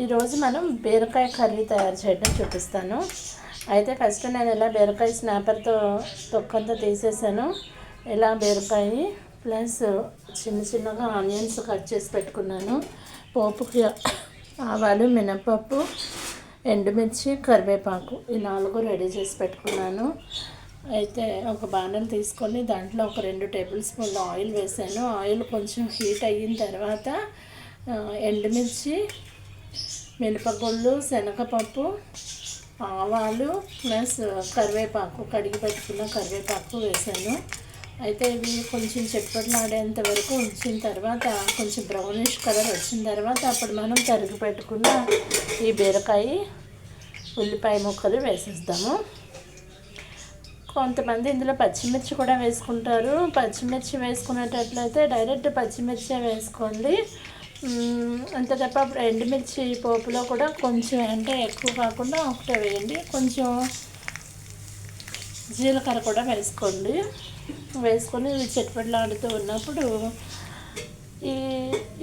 ఈరోజు మనం బీరకాయ కర్రీ తయారు చేయడం చూపిస్తాను. అయితే ఫస్ట్ నేను ఇలా బీరకాయ స్నాపర్తో తొక్కంతా తీసేసాను. ఇలా బీరకాయ ప్లస్ చిన్న చిన్నగా ఆనియన్స్ కట్ చేసి పెట్టుకున్నాను. పోపుకి ఆవాలు మినపప్పు ఎండుమిర్చి కరివేపాకు ఈ నాలుగు రెడీ చేసి పెట్టుకున్నాను. అయితే ఒక బాణం తీసుకొని దాంట్లో ఒక రెండు టేబుల్ స్పూన్ల ఆయిల్ వేసాను. ఆయిల్ కొంచెం హీట్ అయిన తర్వాత ఎండుమిర్చి మినపగుళ్ళు శనగపప్పు ఆవాలు ప్లస్ కరివేపాకు కడిగి పెట్టుకున్న కరివేపాకు వేసాను. అయితే ఇవి కొంచెం చెప్పట్లాడేంత వరకు ఉంచిన తర్వాత కొంచెం బ్రౌనిష్ కలర్ వచ్చిన తర్వాత అప్పుడు మనం తరిగి పెట్టుకున్న ఈ బీరకాయ ఉల్లిపాయ ముక్కలు వేసేస్తాము కొంతమంది ఇందులో పచ్చిమిర్చి కూడా వేసుకుంటారు. పచ్చిమిర్చి వేసుకునేటట్లయితే డైరెక్ట్ పచ్చిమిర్చి వేసుకోండి. అంత తప్ప ఎండుమిర్చి పోపులో కూడా కొంచెం అంటే ఎక్కువ కాకుండా ఒకటే వేయండి. కొంచెం జీలకర్ర కూడా వేసుకోండి. వేసుకొని ఇవి చిట్పట్లాడుతూ ఉన్నప్పుడు ఈ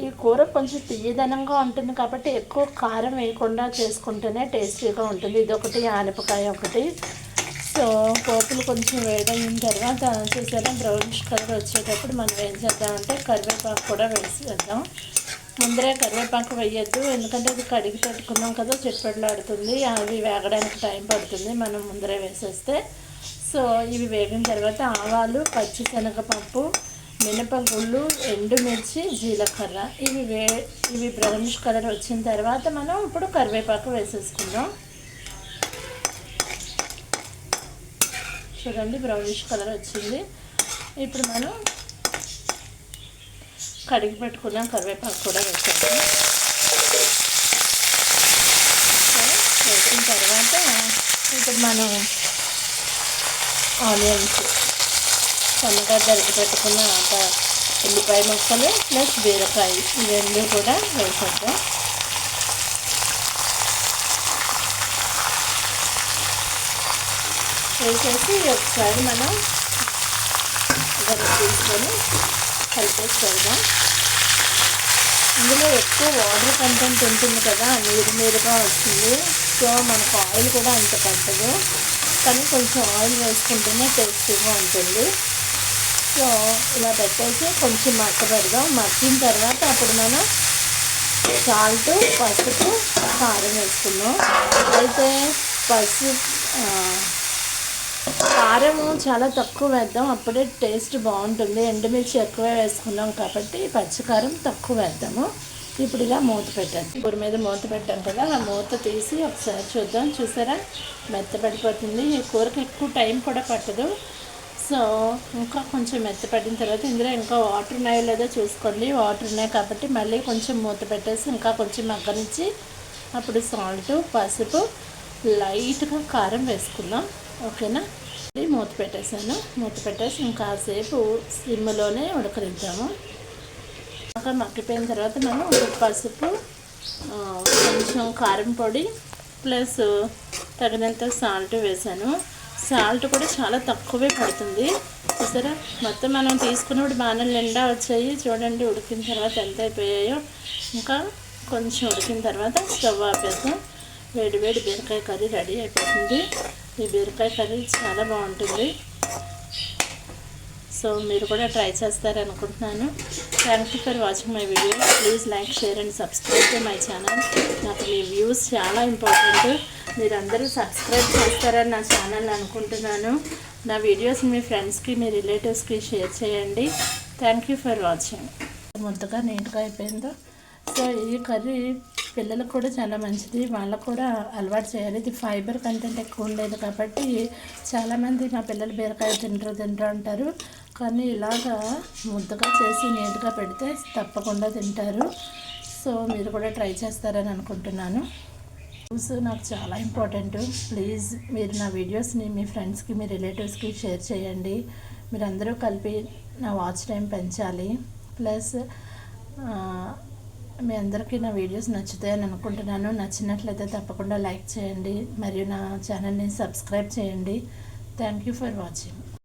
ఈ కూర కొంచెం తీయదనంగా ఉంటుంది కాబట్టి ఎక్కువ కారం వేయకుండా చేసుకుంటేనే టేస్టీగా ఉంటుంది. ఇది ఒకటి ఆనపకాయ ఒకటి. సో పోపులు కొంచెం వేడైన తర్వాత చూసారా బ్రౌనిష్ కలర్ వచ్చేటప్పుడు మనం ఏం చేద్దామంటే కరివేపాకు కూడా వేసి వేద్దాం. ముందరే కరివేపాకు వేయద్దు. ఎందుకంటే అది కడిగి పెట్టుకున్నాం కదా చిట్పట్లాడుతుంది అవి వేగడానికి టైం పడుతుంది మనం ముందరే వేసేస్తే. సో ఇవి వేగిన తర్వాత ఆవాలు పచ్చిశనగపప్పు మినపగుళ్ళు ఎండుమిర్చి జీలకర్ర. ఇవి వే ఇవి బ్రౌనిష్ కలర్ వచ్చిన తర్వాత మనం ఇప్పుడు కరివేపాకు వేసేసుకుందాం. చూడండి బ్రౌనిష్ కలర్ వచ్చింది. ఇప్పుడు మనం కడిగి పెట్టుకున్న కరివేపాకు కూడా వేసేద్దాం వేసిన తర్వాత ఇప్పుడు మనం ఆనియన్స్ సన్నగా దరికి పెట్టుకున్న ప- ఉల్లిపాయ ముక్కలు ప్లస్ బీరకాయ ఇవన్నీ కూడా వేసేద్దాం. వేసేసి ఒకసారి మనం గరిటె తీసుకొని కలిపేసి ఇందులో ఎక్కువ వాటర్ కంటెంట్ ఉంటుంది కదా నీరు నీరుగా వచ్చింది సో మనకు ఆయిల్ కూడా అంత పట్టదు. కానీ కొంచెం ఆయిల్ వేసుకుంటేనే టేస్టీగా ఉంటుంది. సో ఇలా పెట్టేసి కొంచెం మక్క పెడదాం. మక్కిన తర్వాత అప్పుడు మనం సాల్ట్ పసుపు కారం వేసుకుందాం. అయితే పసుపు కారం చాలా తక్కువ వేద్దాం అప్పుడే టేస్ట్ బాగుంటుంది. ఎండుమిర్చి ఎక్కువ వేసుకున్నాం కాబట్టి పచ్చికారం తక్కువ వేద్దాము. ఇప్పుడు ఇలా మూత పెట్టాను కూర మీద మూత పెట్టాం కదా ఆ మూత తీసి ఒకసారి చూద్దాం. చూసారా? మెత్తపడిపోతుంది. ఈ కూరకి ఎక్కువ టైం కూడా పట్టదు. సో ఇంకా కొంచెం మెత్తపడిన తర్వాత ఇందులో ఇంకా వాటర్ ఉన్నాయో లేదో చూసుకోండి. వాటర్ ఉన్నాయి కాబట్టి మళ్ళీ కొంచెం మూత పెట్టేసి ఇంకా కొంచెం మగ్గనిచ్చి అప్పుడు సాల్ట్ పసుపు లైట్గా కారం వేసుకుందాం. ఓకేనా? ఇది మూత పెట్టేసాను మూత పెట్టేసి ఇంకాసేపు సిమ్లోనే ఉడకనిద్దాము. ఇంకా మగ్గిపోయిన తర్వాత మనం పసుపు కొంచెం కారం పొడి ప్లస్ తగినంత సాల్ట్ వేసాను సాల్ట్ కూడా చాలా తక్కువే పడుతుంది. చూసారా? మొత్తం మనం తీసుకున్నప్పుడు బాగానే నిండా వచ్చాయి. చూడండి ఉడికిన తర్వాత ఎంత అయిపోయాయో. ఇంకా కొంచెం ఉడికిన తర్వాత స్టవ్ ఆపేద్దాం. వేడి వేడి బీరకాయ కర్రీ రెడీ అయిపోతుంది. ఈ బీరకాయ కర్రీ చాలా బాగుంటుంది. సో మీరు కూడా try చేస్తారనుకుంటున్నాను thank you for watching my video please like share and subscribe to my channel నాకు మీ వ్యూస్ చాలా ఇంపార్టెంట్ మీరందరూ సబ్స్క్రైబ్ చేస్తారని నా ఛానల్ అనుకుంటున్నాను. నా వీడియోస్ మీ ఫ్రెండ్స్కి మీ రిలేటివ్స్కి షేర్ చేయండి. థ్యాంక్ యూ ఫర్ వాచింగ్ ముద్దగా నీట్గా అయిపోయిందో? సో ఈ కర్రీ పిల్లలకు కూడా చాలా మంచిది. వాళ్ళకు కూడా అలవాటు చేయాలి. ఇది ఫైబర్ కంటెంట్ ఎక్కువ ఉండేది కాబట్టి చాలామంది మా పిల్లలు బీరకాయ తింటారు తింటారు అంటారు. కానీ ఇలాగా ముద్దగా చేసి నీట్గా పెడితే తప్పకుండా తింటారు. సో మీరు కూడా ట్రై చేస్తారని అనుకుంటున్నాను. న్యూస్ నాకు చాలా ఇంపార్టెంట్. ప్లీజ్ మీరు నా వీడియోస్ని మీ ఫ్రెండ్స్కి మీ రిలేటివ్స్కి షేర్ చేయండి. మీరందరూ కలిపి నా వాచ్ టైం పెంచాలి. ప్లస్ మీ అందరికీ నా వీడియోస్ నచ్చుతాయని అనుకుంటున్నాను. నచ్చినట్లయితే తప్పకుండా లైక్ చేయండి. మరియు నా ఛానల్ని సబ్స్క్రైబ్ చేయండి. Thank you for watching.